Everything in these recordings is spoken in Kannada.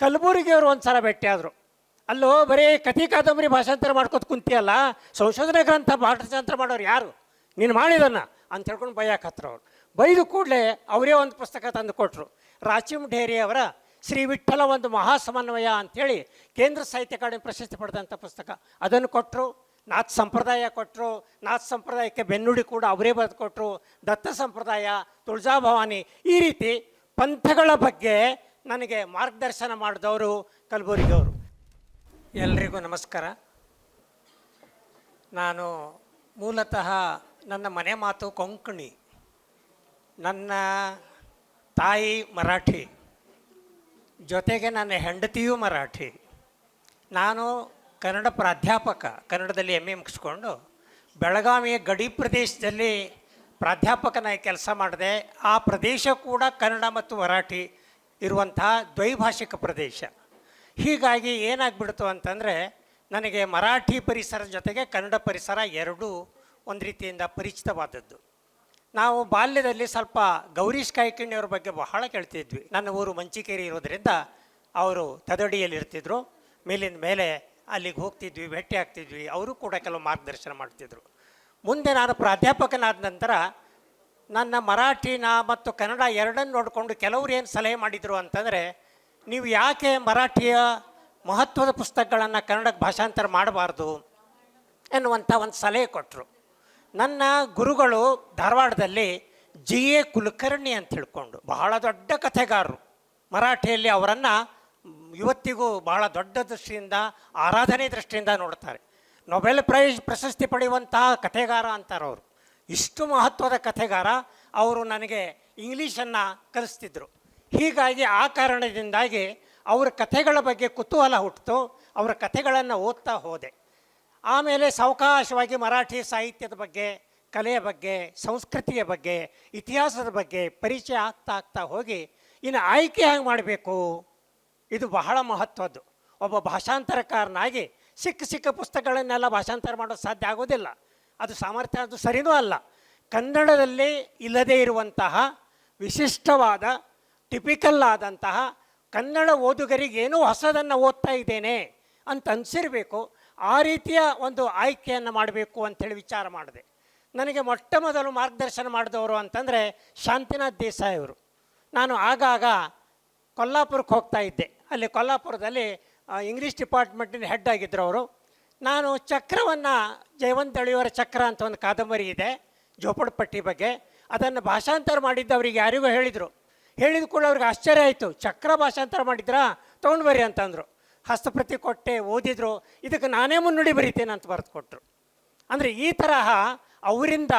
ಕಲಬುರಗಿಯವರು ಒಂದು ಸಲ ಭೇಟಿಯಾದರು ಅಲ್ಲೋ, ಬರೀ ಕಥೆ ಕಾದಂಬರಿ ಭಾಷಾಂತರ ಮಾಡ್ಕೊತ ಕುಂತಿಯಲ್ಲ, ಸಂಶೋಧನೆ ಗ್ರಂಥ ಭಾಷಾಂತರ ಮಾಡೋರು ಯಾರು? ನೀನು ಮಾಡಿದನ್ನ ಅಂತ ಹೇಳ್ಕೊಂಡು ಬೈಯಾಕತ್ರ ಅವ್ರು. ಬೈದು ಕೂಡಲೇ ಅವರೇ ಒಂದು ಪುಸ್ತಕ ತಂದು ಕೊಟ್ಟರು ರಾಚಿಮ್ ಢೇರಿ ಅವರ ಶ್ರೀ ವಿಠ್ಠಲ ಒಂದು ಮಹಾ ಸಮನ್ವಯ ಅಂಥೇಳಿ ಕೇಂದ್ರ ಸಾಹಿತ್ಯ ಅಕಾಡೆಮಿ ಪ್ರಶಸ್ತಿ ಪಡೆದಂಥ ಪುಸ್ತಕ. ಅದನ್ನು ಕೊಟ್ಟರು ನಾಥ್ ಸಂಪ್ರದಾಯ ಕೊಟ್ಟರು ನಾಥ್ ಸಂಪ್ರದಾಯಕ್ಕೆ ಬೆನ್ನುಡಿ ಕೂಡ ಅವರೇ ಬರೆದು ಕೊಟ್ಟರು ದತ್ತ ಸಂಪ್ರದಾಯ ತುಳಜಾ ಭವಾನಿ ಈ ರೀತಿ ಪಂಥಗಳ ಬಗ್ಗೆ ನನಗೆ ಮಾರ್ಗದರ್ಶನ ಮಾಡಿದವರು ಕಲಬುರಗಿಯವರು. ಎಲ್ರಿಗೂ ನಮಸ್ಕಾರ. ನಾನು ಮೂಲತಃ ನನ್ನ ಮನೆ ಮಾತು ಕೊಂಕಣಿ. ನನ್ನ ತಾಯಿ ಮರಾಠಿ. ಜೊತೆಗೆ ನನ್ನ ಹೆಂಡತಿಯೂ ಮರಾಠಿ. ನಾನು ಕನ್ನಡ ಪ್ರಾಧ್ಯಾಪಕ. ಕನ್ನಡದಲ್ಲಿ ಎಂ ಎ ಮುಗಿಸ್ಕೊಂಡು ಬೆಳಗಾವಿಯ ಗಡಿ ಪ್ರದೇಶದಲ್ಲಿ ಪ್ರಾಧ್ಯಾಪಕನಾಗಿ ಕೆಲಸ ಮಾಡಿದೆ. ಆ ಪ್ರದೇಶ ಕೂಡ ಕನ್ನಡ ಮತ್ತು ಮರಾಠಿ. ಇರುವಂತಹ ದ್ವೈಭಾಷಿಕ ಪ್ರದೇಶ. ಹೀಗಾಗಿ ಏನಾಗ್ಬಿಡ್ತು ಅಂತಂದರೆ, ನನಗೆ ಮರಾಠಿ ಪರಿಸರ ಜೊತೆಗೆ ಕನ್ನಡ ಪರಿಸರ ಎರಡೂ ಒಂದು ರೀತಿಯಿಂದ ಪರಿಚಿತವಾದದ್ದು. ನಾವು ಬಾಲ್ಯದಲ್ಲಿ ಸ್ವಲ್ಪ ಗೌರೀಶ್ ಕಾಯ್ಕಿಣಿಯವ್ರ ಬಗ್ಗೆ ಬಹಳ ಕೇಳ್ತಿದ್ವಿ. ನನ್ನ ಊರು ಮಂಚಿಕೇರಿ ಇರೋದರಿಂದ ಅವರು ತದಡಿಯಲ್ಲಿ ಇರ್ತಿದ್ರು. ಮೇಲಿನ ಮೇಲೆ ಅಲ್ಲಿಗೆ ಹೋಗ್ತಿದ್ವಿ, ಭೇಟಿ ಆಗ್ತಿದ್ವಿ. ಅವರು ಕೂಡ ಕೆಲವು ಮಾರ್ಗದರ್ಶನ ಮಾಡ್ತಿದ್ರು. ಮುಂದೆ ನಾನು ಪ್ರಾಧ್ಯಾಪಕನಾದ ನಂತರ ನನ್ನ ಮರಾಠಿನ ಮತ್ತು ಕನ್ನಡ ಎರಡನ್ನು ನೋಡಿಕೊಂಡು ಕೆಲವರು ಏನು ಸಲಹೆ ಮಾಡಿದರು ಅಂತಂದರೆ, ನೀವು ಯಾಕೆ ಮರಾಠಿಯ ಮಹತ್ವದ ಪುಸ್ತಕಗಳನ್ನು ಕನ್ನಡಕ್ಕೆ ಭಾಷಾಂತರ ಮಾಡಬಾರ್ದು ಎನ್ನುವಂಥ ಒಂದು ಸಲಹೆ ಕೊಟ್ಟರು ನನ್ನ ಗುರುಗಳು ಧಾರವಾಡದಲ್ಲಿ ಜಿ. ಎ. ಕುಲಕರ್ಣಿ ಅಂತ ಹೇಳ್ಕೊಂಡು ಬಹಳ ದೊಡ್ಡ ಕಥೆಗಾರರು. ಮರಾಠಿಯಲ್ಲಿ ಅವರನ್ನು ಇವತ್ತಿಗೂ ಬಹಳ ದೊಡ್ಡ ದೃಷ್ಟಿಯಿಂದ, ಆರಾಧನೆ ದೃಷ್ಟಿಯಿಂದ ನೋಡ್ತಾರೆ. ನೊಬೆಲ್ ಪ್ರೈಸ್ ಪ್ರಶಸ್ತಿ ಪಡೆಯುವಂತಹ ಕಥೆಗಾರ ಅಂತಾರೆ ಅವರು ಇಷ್ಟು ಮಹತ್ವದ ಕಥೆಗಾರ ಅವರು ನನಗೆ ಇಂಗ್ಲೀಷನ್ನು ಕಲಿಸ್ತಿದ್ರು. ಹೀಗಾಗಿ ಆ ಕಾರಣದಿಂದಾಗಿ ಅವರ ಕಥೆಗಳ ಬಗ್ಗೆ ಕುತೂಹಲ ಹುಟ್ಟಿತು ಅವರ ಕಥೆಗಳನ್ನು ಓದ್ತಾ ಹೋದೆ. ಆಮೇಲೆ ಸಾವಕಾಶವಾಗಿ ಮರಾಠಿ ಸಾಹಿತ್ಯದ ಬಗ್ಗೆ, ಕಲೆಯ ಬಗ್ಗೆ, ಸಂಸ್ಕೃತಿಯ ಬಗ್ಗೆ, ಇತಿಹಾಸದ ಬಗ್ಗೆ ಪರಿಚಯ ಆಗ್ತಾ ಆಗ್ತಾ ಹೋಗಿ, ಇನ್ನು ಆಯ್ಕೆ ಹೇಗೆ ಮಾಡಬೇಕು? ಇದು ಬಹಳ ಮಹತ್ವದ್ದು. ಒಬ್ಬ ಭಾಷಾಂತರಕಾರನಾಗಿ ಸಿಕ್ಕ ಸಿಕ್ಕ ಪುಸ್ತಕಗಳನ್ನೆಲ್ಲ ಭಾಷಾಂತರ ಮಾಡೋದು ಸಾಧ್ಯ ಆಗೋದಿಲ್ಲ. ಅದು ಸಾಮರ್ಥ್ಯ ಅದು ಸರಿನೂ ಅಲ್ಲ. ಕನ್ನಡದಲ್ಲಿ ಇಲ್ಲದೇ ಇರುವಂತಹ ವಿಶಿಷ್ಟವಾದ ಟಿಪಿಕಲ್ ಆದಂತಹ ಕನ್ನಡ ಓದುಗರಿಗೆ ಏನೋ ಹೊಸದನ್ನು ಓದ್ತಾ ಇದ್ದೇನೆ ಅಂತ ಅನಿಸಿರಬೇಕು. ಆ ರೀತಿಯ ಒಂದು ಆಯ್ಕೆಯನ್ನು ಮಾಡಬೇಕು ಅಂಥೇಳಿ ವಿಚಾರ ಮಾಡಿದೆ. ನನಗೆ ಮೊಟ್ಟ ಮೊದಲು ಮಾರ್ಗದರ್ಶನ ಮಾಡಿದವರು ಅಂತಂದರೆ ಶಾಂತಿನಾಥ್ ದೇಸಾಯಿ ಅವರು. ನಾನು ಆಗಾಗ ಕೊಲ್ಲಾಪುರಕ್ಕೆ ಹೋಗ್ತಾ ಇದ್ದೆ. ಅಲ್ಲಿ ಕೊಲ್ಲಾಪುರದಲ್ಲಿ ಇಂಗ್ಲೀಷ್ ಡಿಪಾರ್ಟ್ಮೆಂಟಿನ ಹೆಡ್ ಆಗಿದ್ದರು ಅವರು. ನಾನು ಚಕ್ರವನ್ನು ಜಯವಂತ ಅಳಿಯವರ ಚಕ್ರ ಅಂತ ಒಂದು ಕಾದಂಬರಿ ಇದೆ ಜೋಪಡಪಟ್ಟಿ ಬಗ್ಗೆ. ಅದನ್ನು ಭಾಷಾಂತರ ಮಾಡಿದ್ದು ಅವರಿಗೆ ಯಾರಿಗೂ ಹೇಳಿದರು. ಹೇಳಿದ ಕೂಡ ಅವ್ರಿಗೆ ಆಶ್ಚರ್ಯ ಆಯಿತು. ಚಕ್ರ ಭಾಷಾಂತರ ಮಾಡಿದ್ರಾ? ತೊಗೊಂಡು ಬರ್ರಿ ಅಂತಂದರು. ಹಸ್ತಪ್ರತಿ ಕೊಟ್ಟೆ, ಓದಿದ್ರು. ಇದಕ್ಕೆ ನಾನೇ ಮುನ್ನುಡಿ ಬರೀತೇನೆ ಅಂತ ಬರೆದು ಕೊಟ್ಟರು ಅಂದರೆ ಈ ತರಹ ಅವರಿಂದ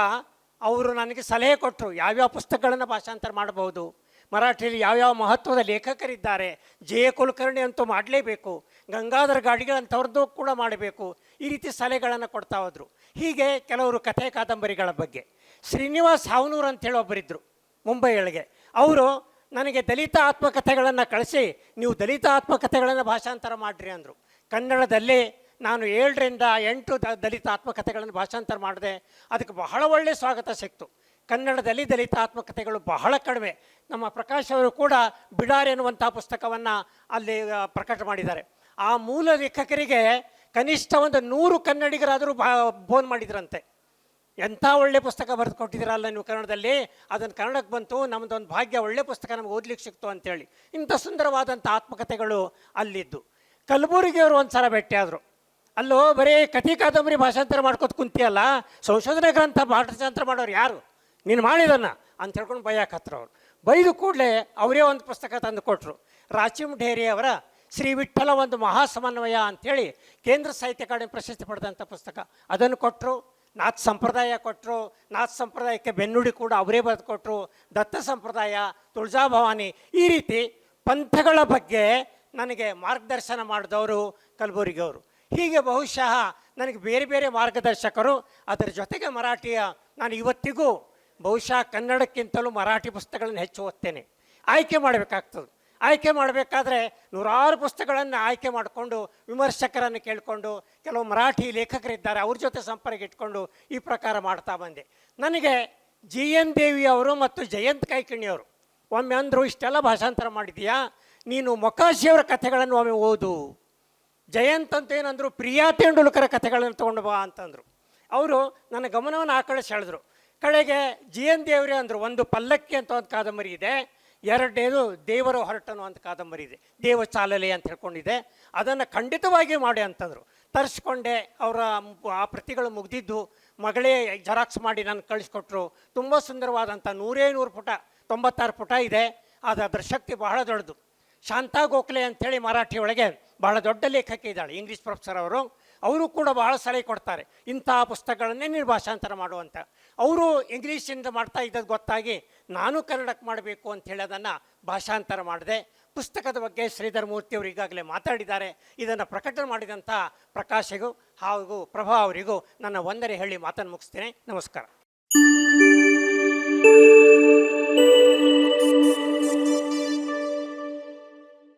ಅವರು ನನಗೆ ಸಲಹೆ ಕೊಟ್ಟರು ಯಾವ್ಯಾವ ಪುಸ್ತಕಗಳನ್ನು ಭಾಷಾಂತರ ಮಾಡಬಹುದು? ಮರಾಠಿಯಲ್ಲಿ ಯಾವ್ಯಾವ ಮಹತ್ವದ ಲೇಖಕರಿದ್ದಾರೆ ಜಯ ಕುಲಕರ್ಣಿ ಅಂತೂ ಮಾಡಲೇಬೇಕು, ಗಂಗಾಧರ ಗಾಡಿಗಳಂಥವ್ರದ್ದು ಕೂಡ ಮಾಡಬೇಕು, ಈ ರೀತಿ ಸಲಹೆಗಳನ್ನು ಕೊಡ್ತಾ ಹೋದರು. ಹೀಗೆ ಕೆಲವರು ಕಥೆ ಕಾದಂಬರಿಗಳ ಬಗ್ಗೆ. ಶ್ರೀನಿವಾಸ್ ಹಾವನೂರು ಅಂತೇಳಿ ಒಬ್ಬರಿದ್ದರು ಮುಂಬೈಯೊಳಗೆ. ಅವರು, ನನಗೆ ದಲಿತ ಆತ್ಮಕಥೆಗಳನ್ನು ಕಳಿಸಿ, ನೀವು ದಲಿತ ಆತ್ಮಕಥೆಗಳನ್ನು ಭಾಷಾಂತರ ಮಾಡಿರಿ ಅಂದರು. ಕನ್ನಡದಲ್ಲಿ ನಾನು ಏಳರಿಂದ ಎಂಟು ದಲಿತ ಆತ್ಮಕಥೆಗಳನ್ನು ಭಾಷಾಂತರ ಮಾಡಿದೆ. ಅದಕ್ಕೆ ಬಹಳ ಒಳ್ಳೆಯ ಸ್ವಾಗತ ಸಿಕ್ತು. ಕನ್ನಡದಲ್ಲಿ ದಲಿತಾತ್ಮಕತೆಗಳು ಬಹಳ ಕಡಿಮೆ. ನಮ್ಮ ಪ್ರಕಾಶ್ ಅವರು ಕೂಡ ಬಿಡಾರ್ ಎನ್ನುವಂಥ ಪುಸ್ತಕವನ್ನು ಅಲ್ಲಿ ಪ್ರಕಟ ಮಾಡಿದ್ದಾರೆ. ಆ ಮೂಲ ಲೇಖಕರಿಗೆ ಕನಿಷ್ಠ ಒಂದು ನೂರು ಕನ್ನಡಿಗರಾದರೂ ಬಾ, ಫೋನ್ ಮಾಡಿದ್ರಂತೆ. ಎಂಥ ಒಳ್ಳೆ ಪುಸ್ತಕ ಬರೆದು ಕೊಟ್ಟಿದ್ದೀರಲ್ಲ ನೀವು ಕನ್ನಡದಲ್ಲಿ? ಅದನ್ನು ಕನ್ನಡಕ್ಕೆ ಬಂತು ನಮ್ಮದೊಂದು ಭಾಗ್ಯ, ಒಳ್ಳೆ ಪುಸ್ತಕ ನಮ್ಗೆ ಓದ್ಲಿಕ್ಕೆ ಸಿಕ್ತು ಅಂತೇಳಿ. ಇಂಥ ಸುಂದರವಾದಂಥ ಆತ್ಮಕಥೆಗಳು ಅಲ್ಲಿದ್ದು. ಕಲಬುರಗಿಯವರು ಒಂದು ಸಲ ಭೇಟಿಯಾದರು ಅಲ್ಲೋ, ಬರೀ ಕಥೆ ಕಾದಂಬರಿ ಭಾಷಾಂತರ ಮಾಡ್ಕೊತ ಕುಂತಿಯಲ್ಲ? ಸಂಶೋಧನೆ ಗ್ರಂಥ ಭಾಷಾಂತರ ಮಾಡೋರು ಯಾರು? ನೀನು ಮಾಡಿದನ್ನ ಅಂತ ಹೇಳ್ಕೊಂಡು ಬೈಯಾಕತ್ರ ಅವರು. ಬೈದು ಕೂಡಲೇ ಅವರೇ ಒಂದು ಪುಸ್ತಕ ತಂದು ಕೊಟ್ಟರು ರಾಚಿಮ್ ಢೇರಿ ಅವರ ಶ್ರೀ ವಿಠ್ಠಲ ಒಂದು ಮಹಾ ಸಮನ್ವಯ ಅಂಥೇಳಿ ಕೇಂದ್ರ ಸಾಹಿತ್ಯ ಅಕಾಡೆಮಿ ಪ್ರಶಸ್ತಿ ಪಡೆದಂಥ ಪುಸ್ತಕ. ಅದನ್ನು ಕೊಟ್ಟರು ನಾಥ್ ಸಂಪ್ರದಾಯ ಕೊಟ್ಟರು ನಾಥ್ ಸಂಪ್ರದಾಯಕ್ಕೆ ಬೆನ್ನುಡಿ ಕೂಡ ಅವರೇ ಬರೆದು ಕೊಟ್ಟರು ದತ್ತ ಸಂಪ್ರದಾಯ, ತುಳಜಾ ಭವಾನಿ ಈ ರೀತಿ ಪಂಥಗಳ ಬಗ್ಗೆ ನನಗೆ ಮಾರ್ಗದರ್ಶನ ಮಾಡಿದವರು ಕಲಬುರಗಿಯವರು ಹೀಗೆ ಬಹುಶಃ ನನಗೆ ಬೇರೆ ಬೇರೆ ಮಾರ್ಗದರ್ಶಕರು ಅದರ ಜೊತೆಗೆ ಮರಾಠಿಯ ನಾನು ಇವತ್ತಿಗೂ ಬಹುಶಃ ಕನ್ನಡಕ್ಕಿಂತಲೂ ಮರಾಠಿ ಪುಸ್ತಕಗಳನ್ನು ಹೆಚ್ಚು ಓದ್ತೇನೆ. ಆಯ್ಕೆ ಮಾಡಬೇಕಾಗ್ತದೆ. ಆಯ್ಕೆ ಮಾಡಬೇಕಾದ್ರೆ ನೂರಾರು ಪುಸ್ತಕಗಳನ್ನು ಆಯ್ಕೆ ಮಾಡಿಕೊಂಡು ವಿಮರ್ಶಕರನ್ನು ಕೇಳಿಕೊಂಡು ಕೆಲವು ಮರಾಠಿ ಲೇಖಕರಿದ್ದಾರೆ, ಅವ್ರ ಜೊತೆ ಸಂಪರ್ಕ ಇಟ್ಕೊಂಡು ಈ ಪ್ರಕಾರ ಮಾಡ್ತಾ ಬಂದೆ. ನನಗೆ ಜಿ. ಎನ್. ದೇವಿ ಅವರು ಮತ್ತು ಜಯಂತ್ ಕೈಕಿಣಿಯವರು ಒಮ್ಮೆ ಅಂದರು, ಇಷ್ಟೆಲ್ಲ ಭಾಷಾಂತರ ಮಾಡಿದೀಯಾ ನೀನು ಮೊಕಾಶಿಯವರ ಕಥೆಗಳನ್ನು ಒಮ್ಮೆ ಓದು. ಜಯಂತ್ ಅಂತ ಏನಂದರು, ಪ್ರಿಯಾ ತೆಂಡೂಲ್ಕರ ಕಥೆಗಳನ್ನು ತೊಗೊಂಡು ಬಾ ಅಂತಂದರು. ಅವರು ನನ್ನ ಗಮನವನ್ನು ಆ ಕಡೆ ಕಡೆಗೆ ಜಿ ಎನ್ ದೇವರೇ ಅಂದರು ಒಂದು ಪಲ್ಲಕ್ಕಿ ಅಂತ ಒಂದು ಕಾದಂಬರಿ ಇದೆ. ಎರಡನೇದು ದೇವರು ಹೊರಟನು ಅಂತ ಕಾದಂಬರಿ ಇದೆ. ದೇವ ಚಾಲಲೆ ಅಂತ ಹೇಳ್ಕೊಂಡಿದೆ. ಅದನ್ನು ಖಂಡಿತವಾಗಿ ಮಾಡಿ ಅಂತಂದರು. ತರಿಸ್ಕೊಂಡೆ, ಅವರ ಆ ಪ್ರತಿಗಳು ಮುಗಿದಿದ್ದು, ಮಗಳೇ ಜೆರಾಕ್ಸ್ ಮಾಡಿ ನಾನು ಕಳಿಸ್ಕೊಟ್ರು. ತುಂಬ ಸುಂದರವಾದಂಥ ನೂರೇ ನೂರು ಪುಟ, ತೊಂಬತ್ತಾರು ಪುಟ ಇದೆ. ಅದು ಅದರ ಶಕ್ತಿ ಬಹಳ ದೊಡ್ಡದು. ಶಾಂತಾ ಗೋಖಲೆ ಅಂಥೇಳಿ ಮರಾಠಿ ಒಳಗೆ ಬಹಳ ದೊಡ್ಡ ಲೇಖಕಿ ಇದ್ದಾಳೆ, ಇಂಗ್ಲೀಷ್ ಪ್ರೊಫೆಸರ್ ಅವರು. ಅವರು ಕೂಡ ಬಹಳ ಸಲಹೆ ಕೊಡ್ತಾರೆ. ಇಂಥ ಪುಸ್ತಕಗಳನ್ನೇ ನಿರ್ಭಾಷಾಂತರ ಭಾಷಾಂತರ ಮಾಡುವಂತ. ಅವರು ಇಂಗ್ಲೀಷಿಂದ ಮಾಡ್ತಾ ಇದ್ದದ್ದು ಗೊತ್ತಾಗಿ ನಾನು ಕನ್ನಡಕ್ಕೆ ಮಾಡಬೇಕು ಅಂತ ಅದನ್ನು ಭಾಷಾಂತರ ಮಾಡಿದೆ. ಪುಸ್ತಕದ ಬಗ್ಗೆ ಶ್ರೀಧರ್ ಮೂರ್ತಿ ಅವರು ಈಗಾಗಲೇ ಮಾತಾಡಿದ್ದಾರೆ. ಇದನ್ನು ಪ್ರಕಟಣೆ ಮಾಡಿದಂಥ ಪ್ರಕಾಶಿಗೂ ಹಾಗೂ ಪ್ರಭಾ ಅವರಿಗೂ ನನ್ನ ವಂದನೆ ಹೇಳಿ ಮಾತನ್ನು ಮುಗಿಸ್ತೇನೆ. ನಮಸ್ಕಾರ.